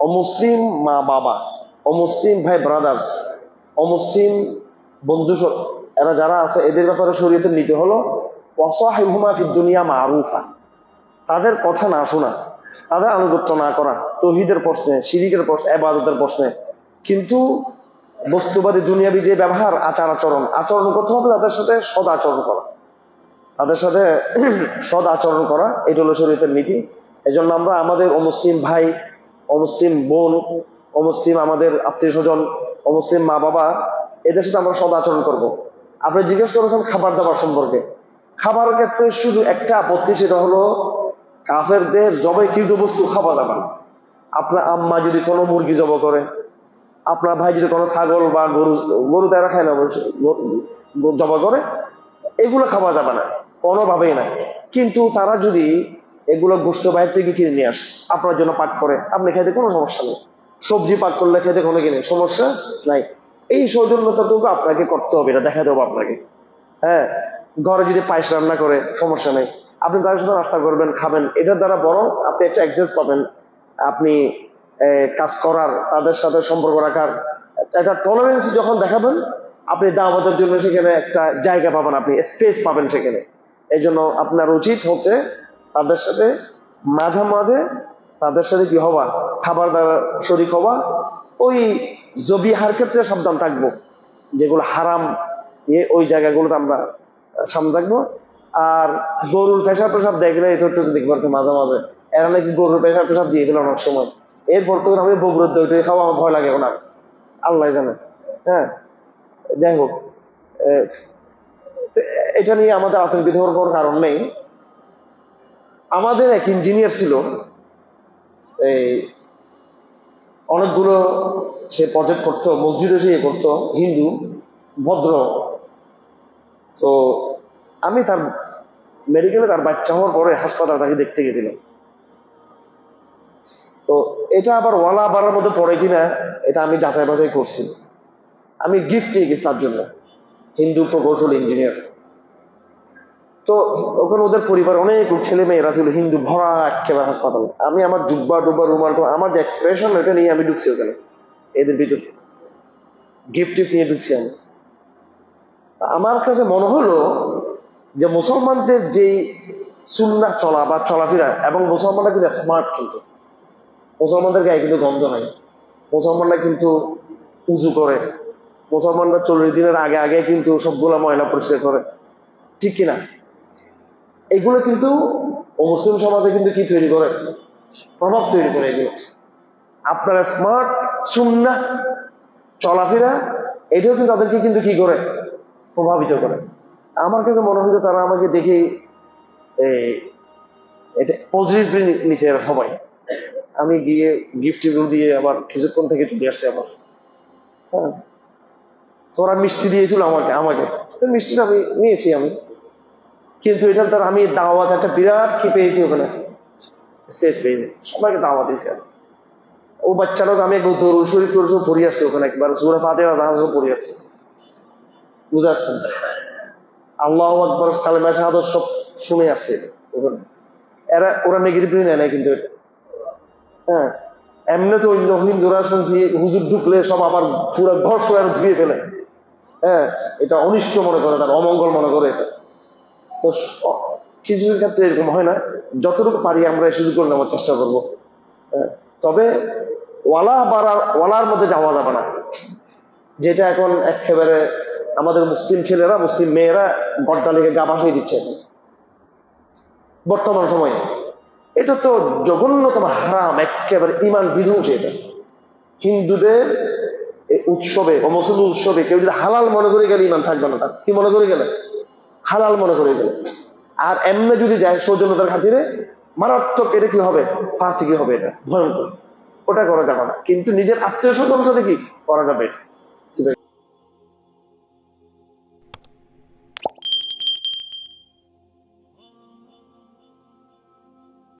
অমুসলিম মা বাবা, অমুসলিম ভাই ব্রাদার্স অমুসলিম বন্ধু এরা যারা আছে, এদের ব্যাপারে শরীয়তের নীতি হলো ফিদ দুনিয়া মারুফা। তাদের কথা না শোনা, তাদের আনুগত্য না করা, তহিদের প্রশ্নে শিরিকের প্রশ্নে, এবাদতের প্রশ্নে। কিন্তু বস্তুবাদী দুনিয়াবি যে ব্যবহার, আচার, আচরণ আচরণ করতে হবে তাদের সাথে সদ আচরণ করা। তাদের সাথে সদ আচরণ করা, এটা হলো শরীয়তের নীতি। এজন্য আমরা আমাদের অমুসলিম ভাই অমুসলিম বোন, অমুসলিম আমাদের আত্মীয় স্বজন, অমুসলিম মা বাবা, এদের সাথে আমরা সদ আচরণ করব। আপনি জিজ্ঞেস করেছেন খাবার দাবার সম্পর্কে। খাবারের ক্ষেত্রে শুধু একটা আপত্তি, সেটা হলো কাফেরদের জবাই কৃত বস্তু যাবে না আপনার আম্মা যদি কোনো মুরগি জব করে, আপনার ভাই যদি কোনো ছাগল বা গরু গরু তারা খায় না জবা করে, এগুলো খাওয়া যাবে না, কোনোভাবেই না। কিন্তু তারা যদি এগুলো গোষ্ঠ বাইরে থেকে কিনে নিয়ে আসে। আপনার জন্য পাক করে আপনি খেতে কোনো সমস্যা নেই। সবজি পাক করলে খেতে কোনো কিনে সমস্যা নাই। এই সৌজন্যতাটুকু আপনাকে করতে হবে, এটা দেখা দেবো আপনাকে। হ্যাঁ ঘরে যদি পায়েস রান্না করে, সমস্যা নেই। আপনি তাদের সাথে নাস্তা করবেন, খাবেন, এটার দ্বারা বরং আপনি একটা অ্যাক্সেস পাবেন। আপনি কাজ করার, তাদের সাথে সম্পর্ক রাখার, একটা টলারেন্স যখন দেখাবেন, আপনি দাওয়াতের জন্য সেখানে একটা জায়গা পাবেন, আপনি স্পেস পাবেন সেখানে। এই জন্য আপনার উচিত হচ্ছে তাদের সাথে মাঝে মাঝে তাদের সাথে কি হওয়া খাবার দাবার শরিক হওয়া ওই জবিহার ক্ষেত্রে সাবধান থাকব। যেগুলো হারাম ওই জায়গাগুলোতে আমরা সামনে থাকব। আর গরুর পেশা পেশাব দেখলে এটা একটু দেখব আর কি মাঝে মাঝে। এরা নাকি গরুর পেশা পেশাব দিয়ে দিল অনেক সময়। এরপর তো আমি বগুড়ের দইটাই খাওয়া আমার ভয় লাগে এখন আর আল্লাহ জানে। হ্যাঁ? যাই হোক এটা নিয়ে আমাদের আতঙ্কিত হওয়ার কোনো কারণ নেই। আমাদের এক ইঞ্জিনিয়ার ছিল, এই অনেকগুলো সে প্রজেক্ট করতো, মসজিদে সে ইয়ে করতো, হিন্দু, ভদ্র। তো আমি তার মেডিকেলে তার বাচ্চা হওয়ার পরে হাসপাতাল তাকে দেখতে গেছিলাম। তো এটা আবার ওয়ালা বাড়ার মধ্যে পড়ে কিনা, এটা আমি যাচাই বাছাই করছি। আমি গিফট নিয়ে গেছি তার জন্য, হিন্দু প্রকৌশল ইঞ্জিনিয়ার তো ওখানে ওদের পরিবার, অনেক ছেলে মেয়েরা ছিল, হিন্দু, ভরা একেবারে হাসপাতালে আমি আমার জুব্বা ডুব্বা রুমাল আমার যে এক্সপ্রেশন এটা নিয়ে আমি ঢুকছি ওখানে, এদের ভিতরে। গিফট টিফট নিয়ে ঢুকছি আমি। আমার কাছে মনে হলো যে মুসলমানদের যেই সুন্না চলা বা চলাফেরা, এবং মুসলমানরা কিন্তু স্মার্ট কিন্তু। মুসলমানদের গায়ে কিন্তু গন্ধ নাই। মুসলমানরা কিন্তু উজু করে। মুসলমানরা চল্লিশ দিনের আগে আগে কিন্তু সবগুলা ময়লা পরিষ্কার করে। ঠিক কিনা? এগুলো কিন্তু মুসলিম সমাজে কিন্তু কি তৈরি করে? প্রভাব তৈরি করে এগুলো। আপনারা স্মার্ট সুন্না চলাফেরা, এটাও কিন্তু তাদেরকে কিন্তু কি করে? প্রভাবিত করে। আমার কাছে মনে হয়েছে তারা আমাকে দেখে এটা পজিটিভ নিচে সবাই। আমি গিয়ে গিফট দিয়ে আবার কিছুক্ষণ থেকে চলে আসছে আবার। হ্যাঁ। তো ওরা মিষ্টি দিয়েছিল আমাকে আমাকে। মিষ্টিটা আমি নিয়েছি আমি। কিন্তু এটার দ্বারা আমি দাওয়াত, একটা বিরাট কি পেয়েছি ওখানে? স্টেজ পেয়েছি। সবাইকে দাওয়াত দিয়েছি। ও বাচ্চাটাও আমি একবার দরুদ শরীফ সব পড়ে আসছি ওখানে একবার। সুরা ফাতে জাহাজ পড়ে আসছি। বুঝে আসছেন? আল্লাহ আকবর, কালেমা শাহাদত সব শুনে আসছে ওখানে। এরা, ওরা নেগেটিভলি নেয় না কিন্তু এটা। হ্যাঁ। এমনি তো অন্য হিন্দুরা শুনছি হুজুর ঢুকলে সব আবার পুরো ঘর সরে ধুয়ে ফেলে। হ্যাঁ এটা অনিষ্ট মনে করে, তার অমঙ্গল মনে করে এটা। কিছু কিছু ক্ষেত্রে এরকম হয় না। যতটুকু পারি আমরা শুরু করে নেওয়ার চেষ্টা করব। তবে ওয়ালা বাড়ার, ওয়ালার মধ্যে যাওয়া যাবে না। যেটা এখন একেবারে আমাদের মুসলিম ছেলেরা, মুসলিম মেয়েরা গড্ডা লেগে গা ভাসিয়ে দিচ্ছে। বর্তমান সময়ে এটা তো জঘন্যতম হারাম, একেবারে ইমান বিধ্বংসী এটা। হিন্দুদের উৎসবে ও মুসলিম উৎসবে কেউ যদি হালাল মনে করে গেলে ইমান থাকবে না কি মনে করে গেলে? হালাল মনে করে গেল আর এমনি যদি যায় সৌজন্যতার খাতিরে, মারাত্মক এটা কি হবে? ফাঁসি কি হবে এটা? ভয়ঙ্কর। ওটা করা যাবে না। কিন্তু নিজের আত্মীয় স্বজন সাথে কি? করা যাবে